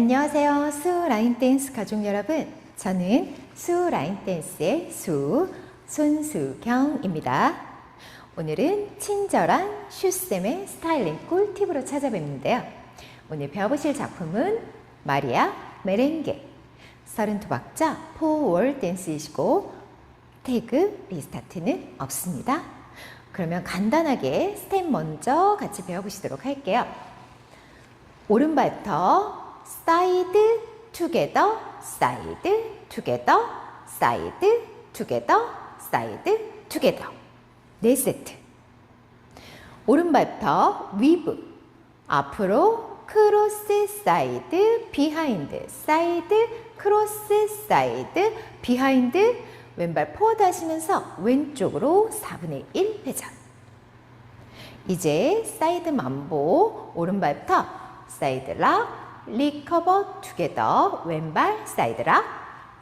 안녕하세요. 수 라인 댄스 가족 여러분. 저는 수 라인 댄스의 수 손수경입니다. 오늘은 친절한 슈쌤의 스타일링 꿀팁으로 찾아뵙는데요. 오늘 배워보실 작품은 마리아 메렝게 32박자 포월 댄스이시고 태그 리스타트는 없습니다. 그러면 간단하게 스텝 먼저 같이 배워보시도록 할게요. 오른발부터 사이드 투게더 사이드 투게더 사이드 투게더 사이드 투게더. 네 세트. 오른발부터 위브 앞으로 크로스 사이드 비하인드 사이드 크로스 사이드 비하인드. 왼발 포워드 하시면서 왼쪽으로 4분의 1 회전. 이제 사이드 만보 오른발부터 사이드 락 리커버 투게더 왼발 사이드 락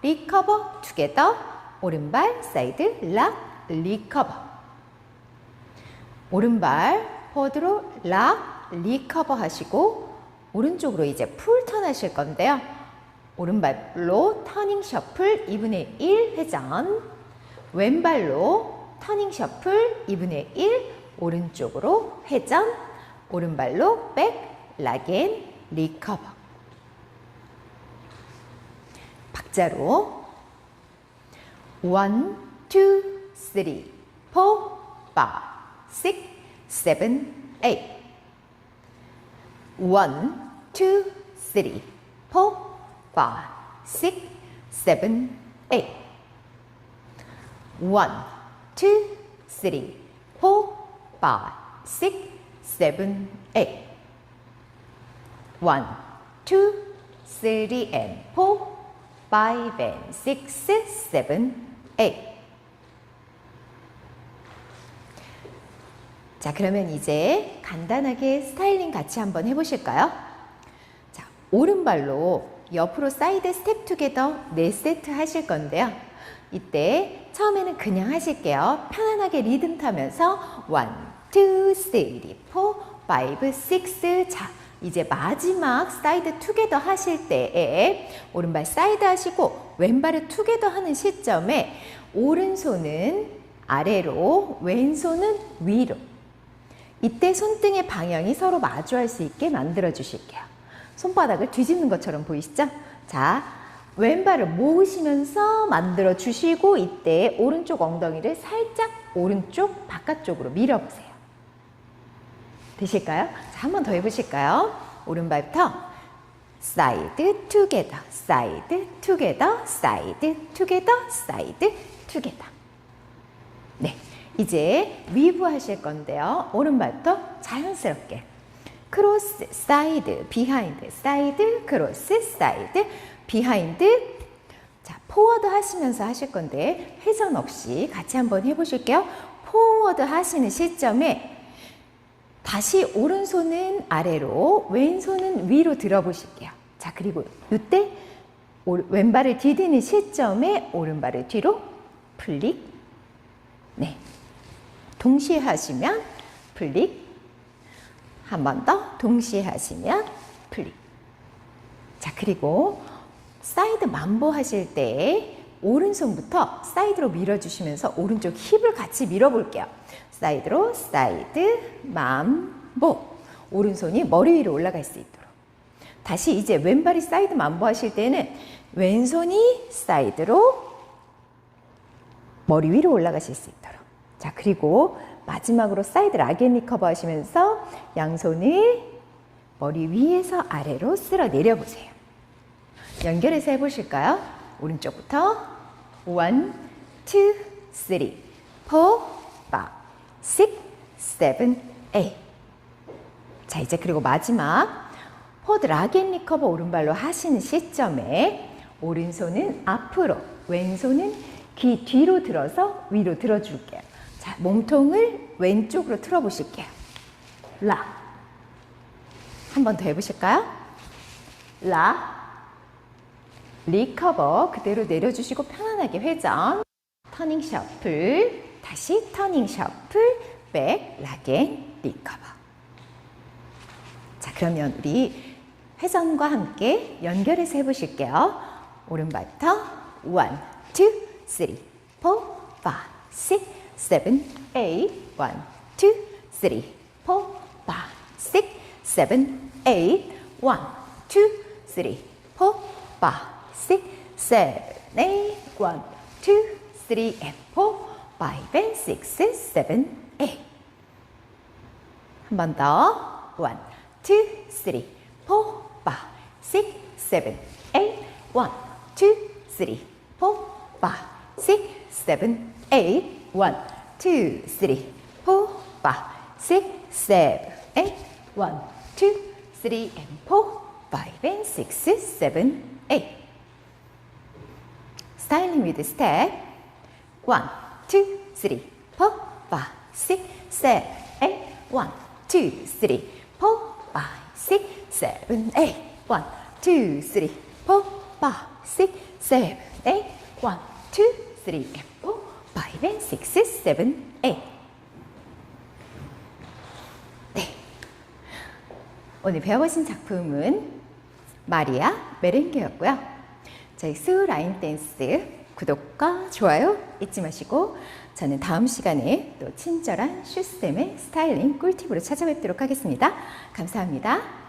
리커버 투게더 오른발 사이드 락 리커버. 오른발 포워드로 락 리커버 하시고 오른쪽으로 이제 풀턴 하실 건데요. 오른발로 터닝 셔플 2분의 1 회전. 왼발로 터닝 셔플 2분의 1 오른쪽으로 회전. 오른발로 백 락앤 리커버 박자로. 1, 2, 3, 4, 5, 6, 7, 8 1, 2, 3, 4, 5, 6, 7, 8 1, 2, 3, 4, 5, 6, 7, 8 1, 2, 3 and 4, 5 and 6, 7, 8 자, 그러면 이제 간단하게 스타일링 같이 한번 해보실까요? 자, 오른발로 옆으로 사이드 스텝 투게더 4세트 하실 건데요. 이때 처음에는 그냥 하실게요. 편안하게 리듬 타면서 1, 2, 3, 4, 5, 6 자, 이제 마지막 사이드 투게더 하실 때에 오른발 사이드 하시고 왼발을 투게더 하는 시점에 오른손은 아래로 왼손은 위로 이때 손등의 방향이 서로 마주할 수 있게 만들어 주실게요. 손바닥을 뒤집는 것처럼 보이시죠? 자, 왼발을 모으시면서 만들어 주시고 이때 오른쪽 엉덩이를 살짝 오른쪽 바깥쪽으로 밀어보세요. 되실까요? 자, 한 번 더 해보실까요? 오른발부터 사이드 투게더 사이드 투게더 사이드 투게더 사이드 투게더 네, 이제 위브 하실 건데요. 오른발부터 자연스럽게 크로스 사이드 비하인드 사이드 크로스 사이드 비하인드 자 포워드 하시면서 하실 건데 회전 없이 같이 한번 해보실게요. 포워드 하시는 시점에 다시 오른손은 아래로 왼손은 위로 들어보실게요. 자 그리고 이때 왼발을 디디는 시점에 오른발을 뒤로 플릭. 네. 동시에 하시면 플릭. 한 번 더 동시에 하시면 플릭. 자 그리고 사이드 만보 하실 때 오른손부터 사이드로 밀어주시면서 오른쪽 힙을 같이 밀어볼게요. 사이드로 사이드 만보. 오른손이 머리 위로 올라갈 수 있도록. 다시 이제 왼발이 사이드 만보 하실 때는 왼손이 사이드로 머리 위로 올라가실 수 있도록. 자 그리고 마지막으로 사이드 락앤 리커버 하시면서 양손을 머리 위에서 아래로 쓸어 내려보세요. 연결해서 해보실까요? 오른쪽부터 1, 2, 3, 4, 5, 6, 7, 8자 이제 그리고 마지막 포드 락앤 리커버 오른발로 하시는 시점에 오른손은 앞으로 왼손은 귀 뒤로 들어서 위로 들어줄게요. 자, 몸통을 왼쪽으로 틀어보실게요. 라. 한번 더 해보실까요? 라. 리커버 그대로 내려주시고 편안하게 회전. 터닝 셔플. 다시 터닝 셔플. 백, 락앤, 리커버. 자, 그러면 우리 회전과 함께 연결해서 해보실게요. 오른발부터 1, 2, 3, 4, 5, 6, 7, 8 1, 2, 3, 4, 5, 6, 7, 8 1, 2, 3, 4, 5, 6, 7, 8 1, 2, 3, and 4, 5, and 6, 7, 8한번 더. 1, 2, 3, 4, 5, 6, 7, 8 1, 2, 3, 4, 5, 6, 7, 8 1, 2, 3, 4, 5, 6, 7, 8 1, 2, 3, and 4, 5, and 6, 7, 8 Styling with step. 1, 2, 3, 4, 5, 6, 7, 8 1, 2, 3, 4, 5, 6, 7, 8 1, 2, 3, 4, 5, 6, 7, 8 1, 2, 3, and 4, 5, and 6, 7, 8 네. 오늘 배워보신 작품은 마리아 메렌게였고요. 저희 스우 라인 댄스 구독과 좋아요 잊지 마시고 저는 다음 시간에 또 친절한 슈스템의 스타일링 꿀팁으로 찾아뵙도록 하겠습니다. 감사합니다.